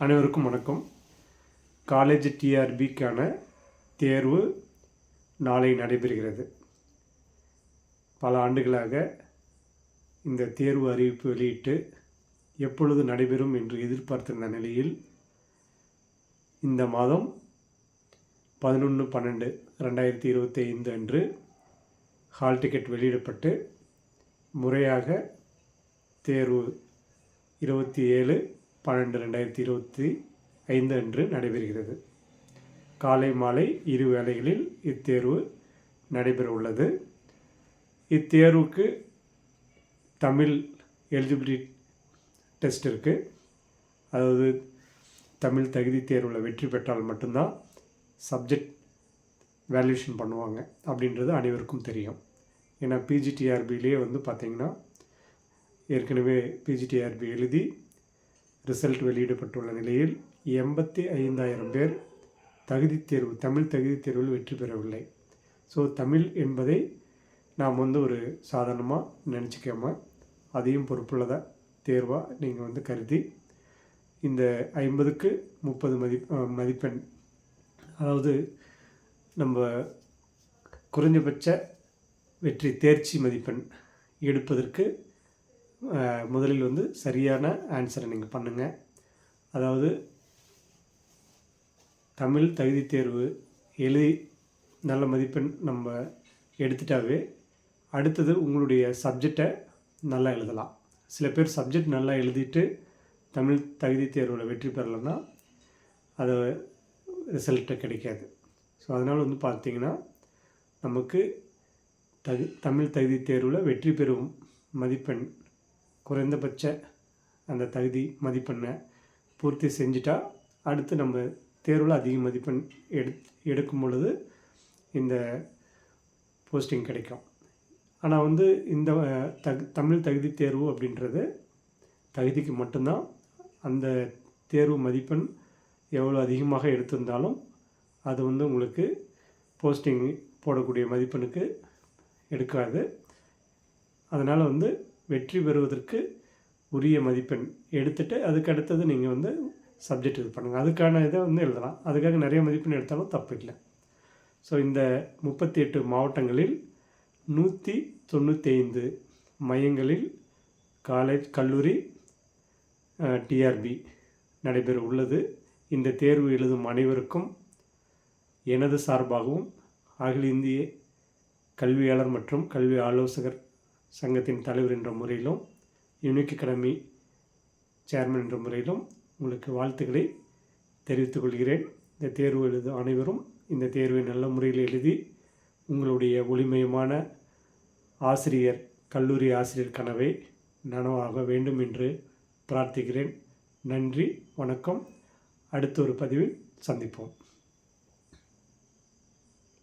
அனைவருக்கும் வணக்கம். காலேஜ் டிஆர்பிக்கான தேர்வு நாளை நடைபெறுகிறது. பல ஆண்டுகளாக இந்த தேர்வு அறிவிப்பு வெளியிட்டு எப்பொழுது நடைபெறும் என்று எதிர்பார்த்திருந்த நிலையில் இந்த மாதம் பதினொன்று பன்னெண்டு ரெண்டாயிரத்தி இருபத்தி ஐந்து அன்று ஹால் டிக்கெட் வெளியிடப்பட்டு முறையாக தேர்வு இருபத்தி ஏழு பன்னெண்டு ரெண்டாயிரத்தி இருபத்தி ஐந்து அன்று நடைபெறுகிறது. காலை மாலை இரு வேளைகளில் இத்தேர்வு நடைபெற உள்ளது இத்தேர்வுக்கு தமிழ் எலிஜிபிலிட்டி டெஸ்ட் இருக்குது அதாவது தமிழ் தகுதி தேர்வில் வெற்றி பெற்றால் மட்டும்தான் சப்ஜெக்ட் வேல்யூஷன் பண்ணுவாங்க அப்படின்றது அனைவருக்கும் தெரியும். ஏன்னா பிஜிடிஆர்பிலேயே வந்து பார்த்திங்கன்னா ஏற்கனவே பிஜிடிஆர்பி எழுதி ரிசல்ட் வெளியிடப்பட்டுள்ள நிலையில் எண்பத்தி ஐந்தாயிரம் பேர் தகுதி தேர்வு தமிழ் தகுதி தேர்வில் வெற்றி பெறவில்லை. ஸோ தமிழ் என்பதை நாம் வந்து ஒரு சாதாரணமாக நினச்சிக்காம அதையும் பொறுப்புள்ளதாக தேர்வாக நீங்கள் வந்து கருதி இந்த ஐம்பதுக்கு முப்பது மதி மதிப்பெண் அதாவது நம்ம குறைஞ்சபட்ச வெற்றி தேர்ச்சி மதிப்பெண் எடுப்பதற்கு முதலில் வந்து சரியான ஆன்சரை நீங்கள் பண்ணுங்கள் அதாவது தமிழ் தகுதி தேர்வு எழுதி நல்ல மதிப்பெண் நம்ம எடுத்துட்டாவே அடுத்தது உங்களுடைய சப்ஜெக்டை நல்லா எழுதலாம். சில பேர் சப்ஜெக்ட் நல்லா எழுதிட்டு தமிழ் தகுதி தேர்வில் வெற்றி பெறலைன்னா அது ரிசல்ட்டு கிடைக்காது. ஸோ அதனால் வந்து பார்த்திங்கன்னா நமக்கு தகு தமிழ் தகுதி தேர்வில் வெற்றி பெறும் மதிப்பெண் குறைந்தபட்ச அந்த தகுதி மதிப்பெண்ணை பூர்த்தி செஞ்சுட்டா அடுத்து நம்ம தேர்வில் அதிக மதிப்பெண் எடு எடுக்கும் பொழுது இந்த போஸ்டிங் கிடைக்கும். ஆனால் வந்து இந்த தகு தமிழ் தகுதி தேர்வு அப்படின்றது தகுதிக்கு மட்டும்தான் அந்த தேர்வு மதிப்பெண் எவ்வளோ அதிகமாக எடுத்திருந்தாலும் அது வந்து உங்களுக்கு போஸ்டிங் போடக்கூடிய மதிப்பெண்ணுக்கு எடுக்காது. அதனால் வந்து வெற்றி பெறுவதற்கு உரிய மதிப்பெண் எடுத்துகிட்டு அதுக்கு அடுத்தது நீங்கள் வந்து சப்ஜெக்ட் இது பண்ணுங்கள் அதுக்கான இதை வந்து எழுதலாம். அதுக்காக நிறைய மதிப்பெண் எடுத்தாலும் தப்பு இல்லை. ஸோ இந்த முப்பத்தி எட்டு மாவட்டங்களில் நூற்றி தொண்ணூற்றி ஐந்து மையங்களில் காலேஜ் கல்லூரி டிஆர்பி நடைபெற உள்ளது. இந்த தேர்வு எழுதும் அனைவருக்கும் எனது சார்பாகவும் அகில இந்திய கல்வியாளர் மற்றும் கல்வி ஆலோசகர் சங்கத்தின் தலைவர் என்ற முறையிலும் யூனிக் அகாடமி சேர்மன் என்ற முறையிலும் உங்களுக்கு வாழ்த்துக்களை தெரிவித்துக் கொள்கிறேன். இந்த தேர்வு எழுத அனைவரும் இந்த தேர்வை நல்ல முறையில் எழுதி உங்களுடைய ஒளிமயமான ஆசிரியர் கல்லூரி ஆசிரியர் கனவை நனவாக வேண்டும் என்று பிரார்த்திக்கிறேன். நன்றி வணக்கம். அடுத்த ஒரு பதிவில் சந்திப்போம்.